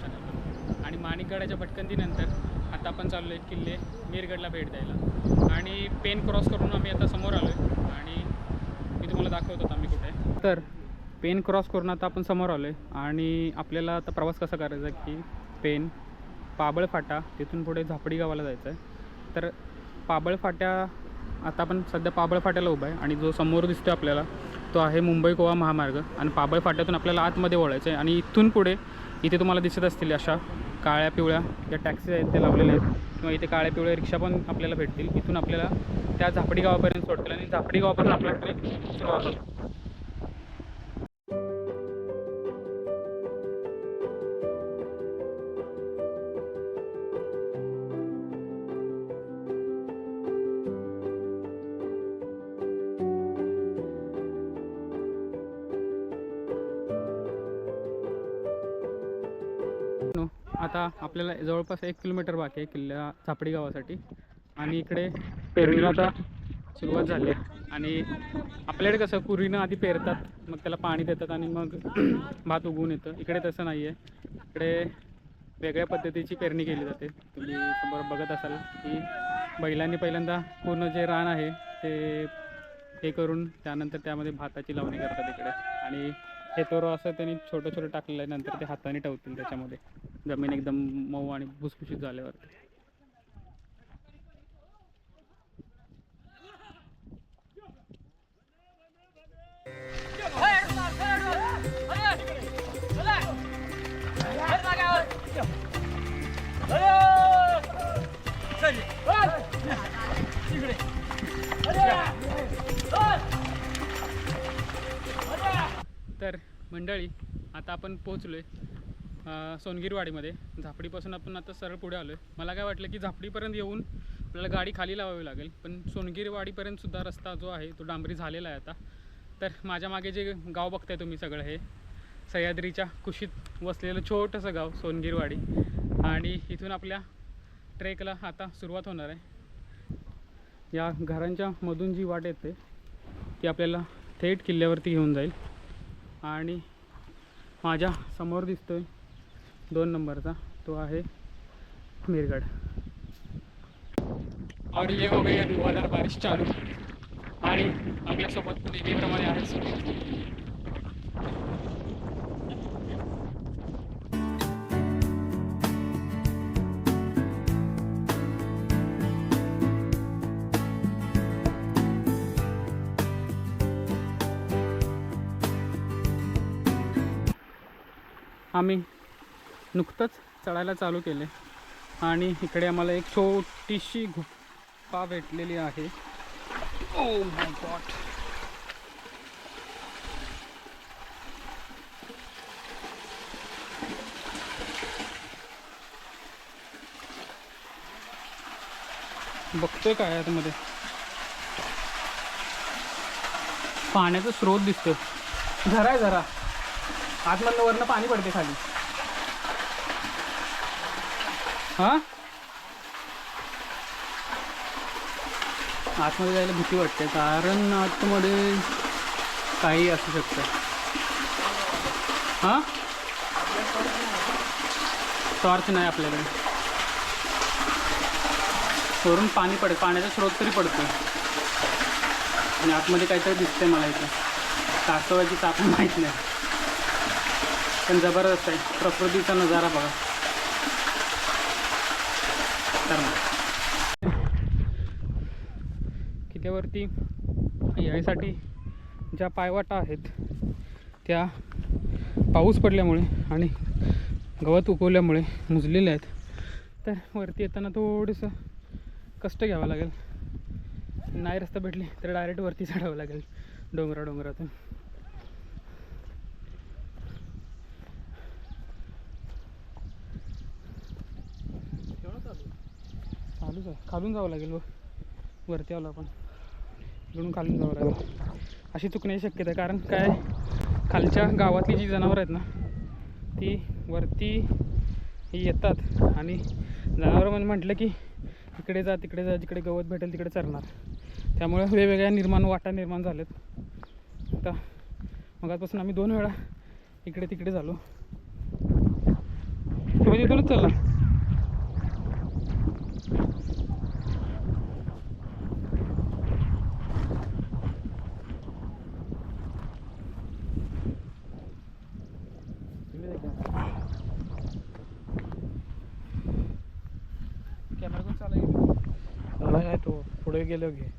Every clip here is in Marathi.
मराठवाडा आणि माणिकगडाच्या भटकंतीनंतर आता आपण चाललो आहे किल्ले मीरगडला भेट द्यायला. आणि पेन क्रॉस करून आम्ही आता समोर आलो आहे आणि मी तुम्हाला दाखवतो होतो आम्ही कुठे तर पेन क्रॉस करून आता आपण समोर आलो आहे आणि आपल्याला आता प्रवास कसा करायचा की पेन पाबळ फाटा तिथून पुढे झापडी गावाला जायचं आहे तर पाबळ फाट्या आता आपण सध्या पाबळ फाट्याला उभा आहे. आणि जो समोर दिसतो आपल्याला तो आहे मुंबई गोवा महामार्ग. आणि पाबळ फाट्यातून आपल्याला आतमध्ये वळायचं आहे आणि इथून पुढे इथे तुम्हाला दिसत असतील अशा काळ्या पिवळ्या ज्या टॅक्सी आहेत त्या लावलेल्या आहेत. किंवा इथे काळ्या पिवळ्या रिक्षा पण आपल्याला भेटतील. इथून आपल्याला त्या झापडी गावापर्यंत सोडतील आणि झापडी गावापासून आपल्याकडे आता आपल्याला जवळपास एक किलोमीटर बाकी आहे किल्ल्या झापडी गावासाठी. आणि इकडे पेरणीला आता सुरुवात झाली आहे. आणि आपल्याकडे कसं कुरीनं आधी पेरतात मग त्याला पाणी देतात आणि मग भात उगवून येतं. इकडे तसं नाही आहे. इकडे वेगळ्या पद्धतीची पेरणी केली जाते. तुम्ही समोर बघत असाल की बैलांनी पहिल्यांदा पूर्ण जे रान आहे ते हे करून त्यानंतर त्यामध्ये भाताची लावणी करतात इकडे. आणि हे तोर असं त्यांनी छोटं छोटं टाकलेलं आहे. नंतर ते हाताने ठेवतील त्याच्यामध्ये. जमीन एकदम मऊ आणि भुसभुशीत झाल्यावर. तर मंडळी आता आपण पोहोचलो आहे सोनगिरवाडीमध्ये. झापडीपासून आपण आता सरळ पुढे आलो आहे मला काय वाटलं की झापडीपर्यंत येऊन आपल्याला गाडी खाली लावावी लागेल. पण सोनगीरवाडीपर्यंतसुद्धा रस्ता जो आहे तो डांबरी झालेला आहे आता. तर माझ्या मागे जे गाव बघताय तुम्ही सगळं हे सह्याद्रीच्या कुशीत वसलेलं छोटंसं गाव सोनगिरवाडी. आणि इथून आपल्या ट्रेकला आता सुरुवात होणार आहे. या घरांच्या मधून जी वाट येते ती आपल्याला थेट किल्ल्यावरती घेऊन जाईल. आणि माझ्यासमोर दिसतोय दोन नंबरचा तो आहे मीरगड और ये हो गई धुआधार बारिश चालू आणि आपल्यासोबत नेहमीप्रमाणे आहे. आम्ही नुकतंच चढायला चालू केले. आणि इकडे आम्हाला एक छोटीशी गुप्पा भेटलेली आहे. ओ माय गॉड बघतोय काय आतमध्ये. पाण्याचा स्रोत दिसतोय. झरा आहे झरा आतमधनं वरनं पाणी पडते खाली. हा? आतमध्ये जायला भीती वाटते कारण आतमध्ये काही असू शकतं. हां? टॉर्च नाही आपल्याकडे. वरून पाणी पड पाण्याचा स्रोत तरी पडतो आणि आतमध्ये काहीतरी दिसतंय मला इथं. कासवाची तापमान माहीत नाही. पण जबरदस्त आहे. प्रकृतीचा नजारा बघा. की किल्ल्यावरती यायसाठी ज्या पायवाटा आहेत त्या पाऊस पडल्यामुळे आणि गवत उगवल्यामुळे मुजलेल्या आहेत. तर वरती येताना थोडंसं कष्ट घ्यावं लागेल. नाही रस्ता भेटले तर डायरेक्ट वरती चढावं लागेल डोंगरा डोंगरातून चालूच आहे. खालून जावं लागेल व वरती आलो आपण. इकडून खालून जावं लागेल. अशी चुकण्याची शक्यता आहे. कारण काय? खालच्या गावातली जी जनावरं आहेत ना ती वरती येतात. आणि जनावरं म्हणून म्हटलं की इकडे जा तिकडे जा जिकडे गवत भेटेल तिकडे चरणार. त्यामुळे वेगवेगळ्या निर्माण वाटा निर्माण झाल्यात. आता मगापासून आम्ही दोन वेळा इकडे तिकडे झालो. तुम्ही तिथूनच चालला कॅमेरा कोण चालू मला काय तो पुढे गेलो घे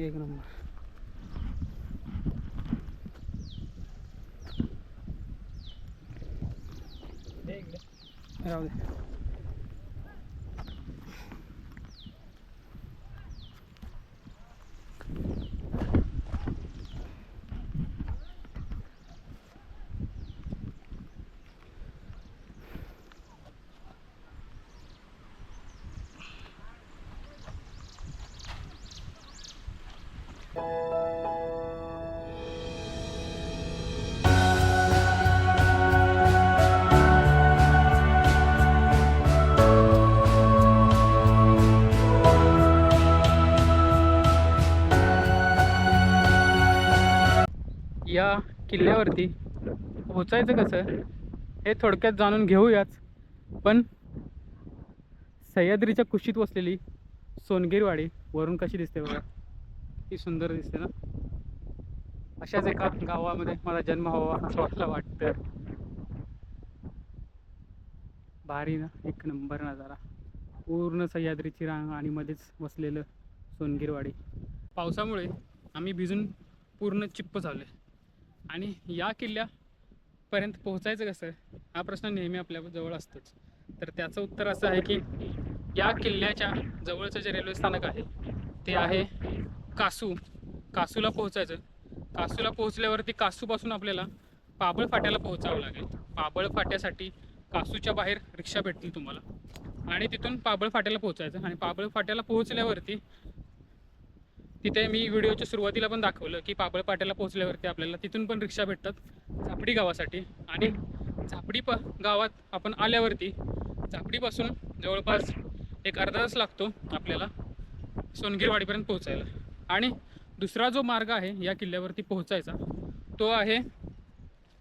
एक नंबर. Yeah. किल्ल्यावरती पोचायचं कसं हे थोडक्यात जाणून घेऊयाच. पण सह्याद्रीच्या कुशीत वसलेली सोनगीरवाडी वरून कशी दिसते बघा. ती सुंदर दिसते ना. अशाच एका गावामध्ये मला जन्म व्हावा असं मला वाटतं. भारी ना एक नंबर नजारा. पूर्ण सह्याद्रीची रांग आणि मध्येच वसलेलं सोनगीरवाडी. पावसामुळे आम्ही भिजून पूर्ण चिप्प झालो आहे आणि या किल्ल्यापर्यंत पोहोचायचं कसं? हा प्रश्न नेहमी आपल्या जवळ असतोच. तर त्याचं उत्तर असं आहे की या किल्ल्याच्या जवळचं जे रेल्वे स्थानक आहे ते आहे कासू. कासूला पोहोचायचं. कासूला पोहोचल्यावरती कासूपासून आपल्याला पाबळ फाट्याला पोहोचावं लागेल. पाबळ फाट्यासाठी कासूच्या बाहेर रिक्षा भेटतील तुम्हाला. आणि तिथून पाबळ फाट्याला पोहोचायचं. आणि पाबळ फाट्याला पोहोचल्यावरती तिथे मी व्हिडिओच्या सुरुवातीला पण दाखवलं की पाबळ पाट्याला पोहोचल्यावरती आपल्याला तिथून पण रिक्षा भेटतात झापडी गावासाठी. आणि झापडी प गावात आपण आल्यावरती झापडीपासून जवळपास एक अर्धा तास लागतो आपल्याला सोनगीरवाडीपर्यंत पोहोचायला. आणि दुसरा जो मार्ग आहे या किल्ल्यावरती पोहोचायचा तो आहे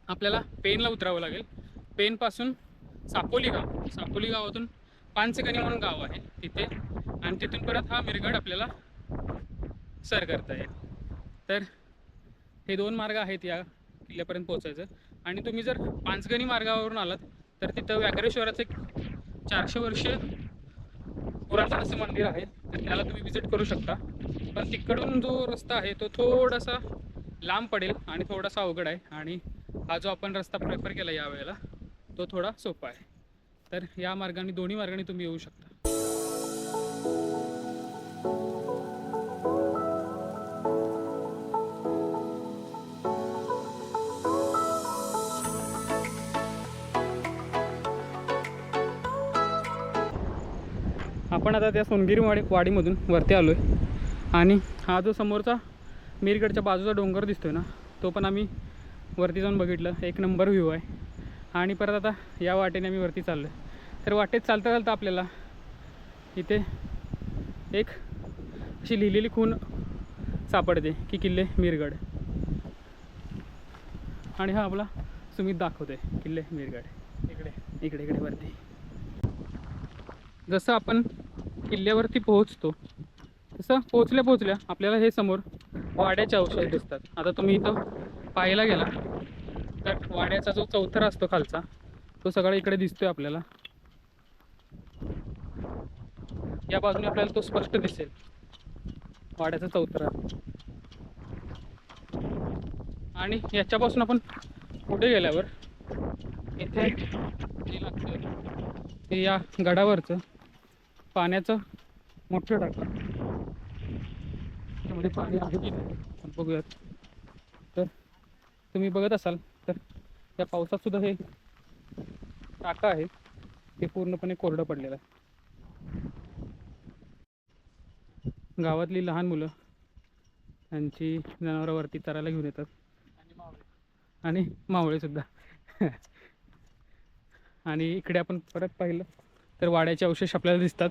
आपल्याला पेनला उतरावं लागेल. पेनपासून सापोली गाव सापोली गावातून पानसकणी म्हणून गाव आहे तिथे. आणि तिथून परत हा मिरगड आपल्याला सर करता येईल तर हे दोन मार्ग आहेत या किल्ल्यापर्यंत पोहोचायचं. आणि तुम्ही जर पाचगणी मार्गावरून आलात तर तिथं व्याघ्रेश्वराचं एक चारशे वर्ष पुरातन असं मंदिर आहे. तर त्याला तुम्ही विजिट करू शकता. पण तिकडून जो रस्ता आहे तो थोडासा लांब पडेल आणि थोडासा अवघड आहे. आणि हा जो आपण रस्ता प्रेफर केला यावेळेला तो थोडा सोपा आहे. तर या मार्गाने दोन्ही मार्गाने तुम्ही येऊ शकता. आपण आता त्या सोनगिरी वाडी वाडीमधून वरती आलो आहे आणि हा जो समोरचा मिरगडच्या बाजूचा डोंगर दिसतोय ना तो पण आम्ही वरती जाऊन बघितलं. एक नंबर व्ह्यू आहे. आणि परत आता या वाटेने आम्ही वरती चाललो आहे तर वाटेत चालता चालता आपल्याला इथे एक अशी लिहिलेली खूण सापडते की किल्ले मिरगड. आणि हा आपला सुमित दाखवतोय किल्ले मिरगड. इकडे इकडे इकडे वरती. जसं आपण किल्ल्यावरती पोहोचतो. तसं पोहोचल्या पोहोचल्या आपल्याला हे समोर वाड्याचे अवशेष दिसतात. आता तुम्ही इथं पाहायला गेला तर वाड्याचा जो चौथरा असतो खालचा तो सगळा इकडे दिसतोय आपल्याला. या बाजूने आपल्याला तो स्पष्ट दिसेल. वाड्याचा चौथरा. आणि याच्यापासून आपण पुढे गेल्यावर इथे लागतं ते या गडावरचं पाण्याचं मोठं टाकलं त्यामध्ये पाणी आहे की नाही आपण बघूयात. तर तुम्ही बघत असाल तर त्या पावसात सुद्धा हे टाका आहे. ते पूर्णपणे कोरडं पडलेलं आहे. गावातली लहान मुलं त्यांची जनावरांवरती चरायला घेऊन येतात. आणि मावळेसुद्धा आणि इकडे आपण परत पाहिलं. तर वाड्याचे अवशेष आपल्याला दिसतात.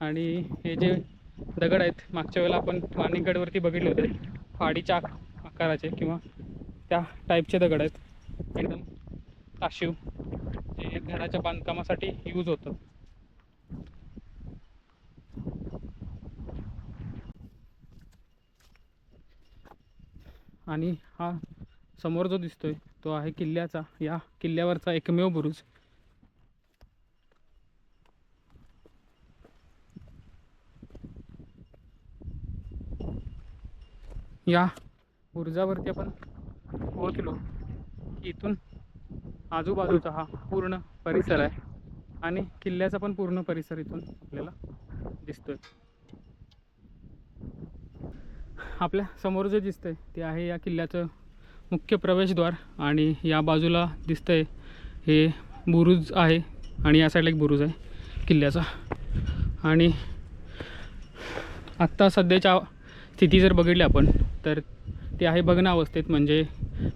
आणि हे जे दगड आहेत मागच्या वेळेला आपण माणिकगडवरती बघितले होते. फाडीच्या आक- आकाराचे किंवा त्या टाईपचे दगड आहेत. एकदम ताशिव जे घराच्या बांधकामासाठी यूज होतं. आणि हा समोर जो दिसतोय तो आहे किल्ल्याचा. या किल्ल्यावरचा एकमेव बुरुज. या. बुरुजावरती आपण पोहोचलो. की इथून आजूबाजूचा हा पूर्ण परिसर आहे. आणि किल्ल्याचा पण पूर्ण परिसर इथून आपल्याला दिसतोय. आपल्यासमोर जे दिसतंय ते आहे या किल्ल्याचं मुख्य प्रवेशद्वार आणि या बाजूला दिसतंय हे बुरुज आहे आणि या साईडला एक बुरुज आहे किल्ल्याचा. आणि आत्ता सध्याच्या स्थिती जर बघितली आपण तर ते आहे भग्न अवस्थेत. म्हणजे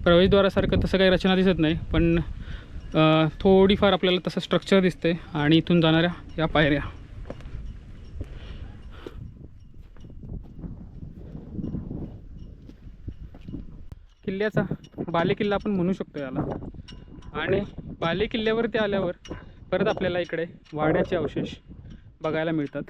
प्रवेशद्वारासारखं तसं काही रचना दिसत नाही पण थोडीफार आपल्याला तसं स्ट्रक्चर दिसते आणि इथून जाणाऱ्या या पायऱ्या. किल्ल्याचा बालेकिल्ला आपण म्हणू शकतो याला. आणि बालेकिल्ल्यावरती आल्यावर परत आपल्याला इकडे वाड्याचे अवशेष बघायला मिळतात.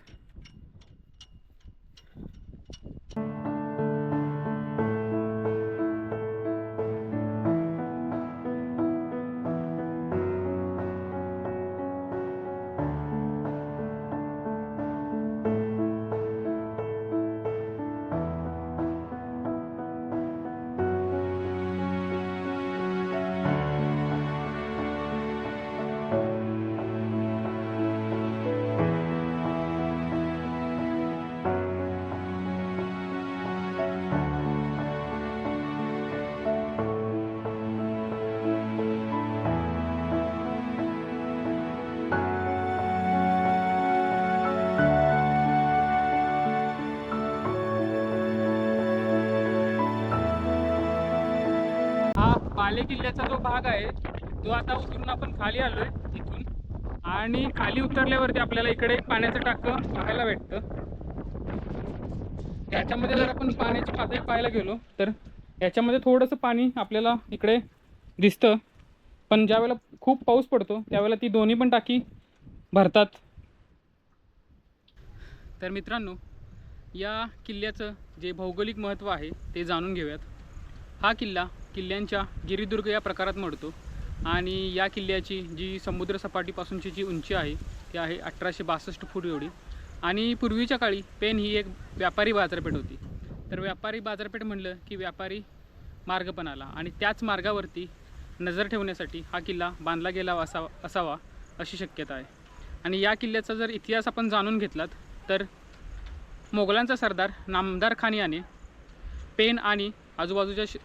पाले बाले किल्ल्याचा जो भाग आहे तो आता उतरून आपण खाली आलोय इथून. आणि खाली उतरल्यावरती आपल्याला इकडे एक पाण्याचं टाकं पाहायला भेटतं. याच्यामध्ये जर आपण पाण्याची पातळी पाहायला गेलो तर याच्यामध्ये थोडंसं पाणी आपल्याला इकडे दिसतं. पण ज्यावेळेला खूप पाऊस पडतो त्यावेळेला ती दोन्ही पण टाकी भरतात. तर मित्रांनो या किल्ल्याचं जे भौगोलिक महत्त्व आहे ते जाणून घेऊयात. हा किल्ला किल्ल्यांच्या गिरिदुर्ग या प्रकारात मोडतो. आणि या किल्ल्याची जी समुद्रसपाटीपासूनची जी उंची आहे ती आहे अठराशे बासष्ट फूट एवढी. आणि पूर्वीच्या काळी पेन ही एक व्यापारी बाजारपेठ होती. तर व्यापारी बाजारपेठ म्हणलं की व्यापारी मार्ग पण आला. आणि त्याच मार्गावरती नजर ठेवण्यासाठी हा किल्ला बांधला गेला असावा असावा अशी शक्यता आहे. आणि या किल्ल्याचा जर इतिहास आपण जाणून घेतलात तर मोगलांचा सरदार नामदार खान याने पेन आणि आजूबाजूच्या श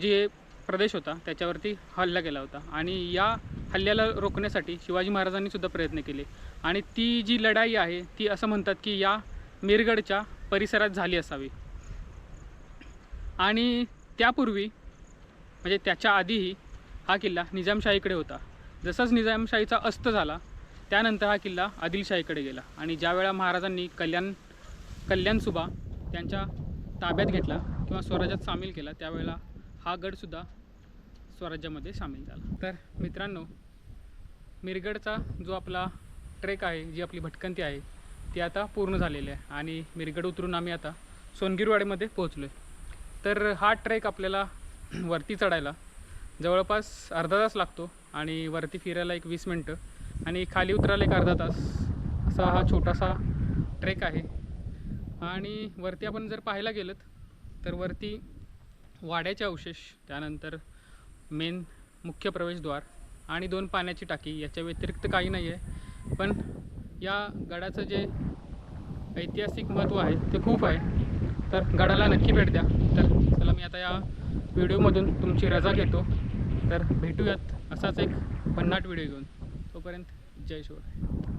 जे प्रदेश होता त्याच्यावरती हल्ला केला होता. आणि या हल्ल्याला रोखण्यासाठी शिवाजी महाराजांनी सुद्धा प्रयत्न केले. आणि ती जी लढाई आहे ती असं म्हणतात की या मिरगडच्या परिसरात झाली असावी. आणि त्यापूर्वी म्हणजे त्याच्या आधीही हा किल्ला निजामशाहीकडे होता. जसंच निजामशाहीचा अस्त झाला त्यानंतर हा किल्ला आदिलशाहीकडे गेला. आणि ज्यावेळा महाराजांनी कल्याण कल्याणसुबा त्यांच्या ताब्यात घेतला किंवा स्वराज्यात सामील केला त्यावेळेला हा गडसुद्धा स्वराज्यामध्ये सामील झाला. तर मित्रांनो मिरगडचा जो आपला ट्रेक आहे जी आपली भटकंती आहे ती आता पूर्ण झालेली आहे आणि मिरगड उतरून आम्ही आता सोनगिरवाडीमध्ये पोहोचलो आहे तर हा ट्रेक आपल्याला वरती चढायला जवळपास अर्धा तास लागतो आणि वरती फिरायला एक वीस मिनटं आणि खाली उतरायला एक अर्धा तास असा हा छोटासा ट्रेक आहे. आणि वरती आपण जर पाहायला गेलं तर वरती वाड्याचे अवशेष त्यानंतर मेन मुख्य प्रवेशद्वार आणि दोन पाण्याची टाकी याच्या व्यतिरिक्त काही नाही आहे पण या गडाचं जे ऐतिहासिक महत्त्व आहे ते खूप आहे. तर गडाला नक्की भेट द्या. तर चला मी आता या व्हिडिओमधून तुमची रजा घेतो. तर भेटूयात असाच एक भन्नाट व्हिडिओ घेऊन. तोपर्यंत जय शिवराय.